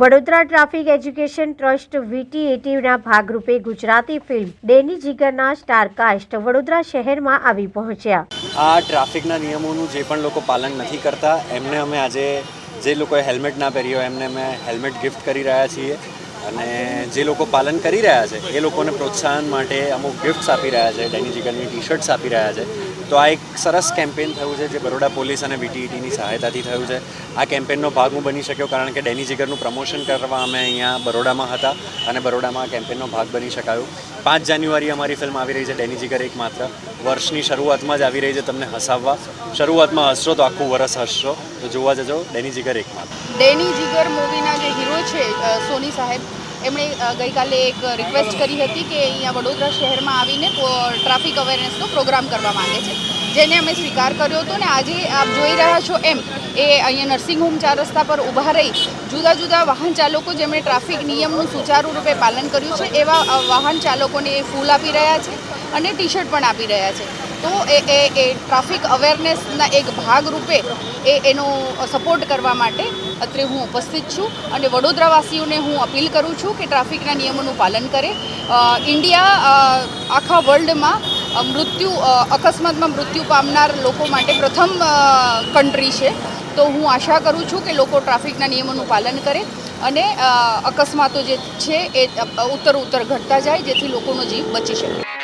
Vadodara traffic education trust વીટીએટીના ભાગરૂપે Gujarati film ડેની જીગરના સ્ટારકાસ્ટ વડોદરા શહેરમાં આવી પહોંચ્યા. આ ટ્રાફિકના નિયમોનું જે પણ લોકો પાલન નથી કરતા, એમને અમે આજે જે લોકોએ હેલ્મેટ ના પહેર્યો એમને અમે હેલ્મેટ ગિફ્ટ કરી રહ્યા છીએ. અને જે લોકો પાલન કરી રહ્યા છે, એ લોકોને પ્રોત્સાહન માટે અમુક ગિફ્ટ્સ આપી રહ્યા છે ડેની જીગરની ટી શર્ટ્સ આપી રહ્યા છે. તો આ એક સરસ કેમ્પેન થયું છે, જે બરોડા પોલીસ અને વીટીઈટીની સહાયતાથી થયું છે. આ કેમ્પેનનો ભાગ હું બની શક્યો કારણ કે ડેની જીગરનું પ્રમોશન કરવા અમે અહીંયા બરોડામાં હતા અને બરોડામાં આ કેમ્પેનનો ભાગ બની શકાયું. પાંચ જાન્યુઆરી અમારી ફિલ્મ આવી રહી છે ડેની જીગર એક માત્ર વર્ષની શરૂઆતમાં જ આવી રહી છે તમને હસાવવા. શરૂઆતમાં હસશો તો આખું વરસ હસશો. તો જોવા જજો ડેની જીગર એક માત્ર ડેની જીગર મૂવીના જે હીરો છે સોની સાહેબ એમણે ગઈકાલે એક રિક્વેસ્ટ કરી હતી કે અહીંયા વડોદરા શહેરમાં આવીને ટ્રાફિક અવેરનેસનો પ્રોગ્રામ કરવા માગે છે. જેને અમે સ્વીકાર કર્યો હતો ને આજે આપ જોઈ રહ્યા છો એમ, એ અહીંયા નર્સિંગ હોમ ચાર રસ્તા પર ઊભા રહી જુદા જુદા વાહન ચાલકો જેમણે ટ્રાફિક નિયમનું સુચારુ રૂપે પાલન કર્યું છે, એવા વાહન ચાલકોને એ ફૂલ આપી રહ્યા છે. અને ટી શર્ટ પણ આપી રહ્યા છે. તો એ એ એ ટ્રાફિક અવેરનેસના એક ભાગ રૂપે એ, એનો સપોર્ટ કરવા માટે અત્રે હું ઉપસ્થિત છું અને વડોદરાવાસીઓને હું અપીલ કરું છું કે ટ્રાફિકના નિયમોનું પાલન કરે. ઇન્ડિયા આખા વર્લ્ડમાં મૃત્યુ અકસ્માતમાં મૃત્યુ પામનાર લોકો માટે પ્રથમ કન્ટ્રી છે. તો હું આશા કરું છું કે લોકો ટ્રાફિકના નિયમોનું પાલન કરે અને અકસ્માતો જે છે એ ઉત્તર ઉત્તર ઘટતા જાય, જેથી લોકોનો જીવ બચી શકે.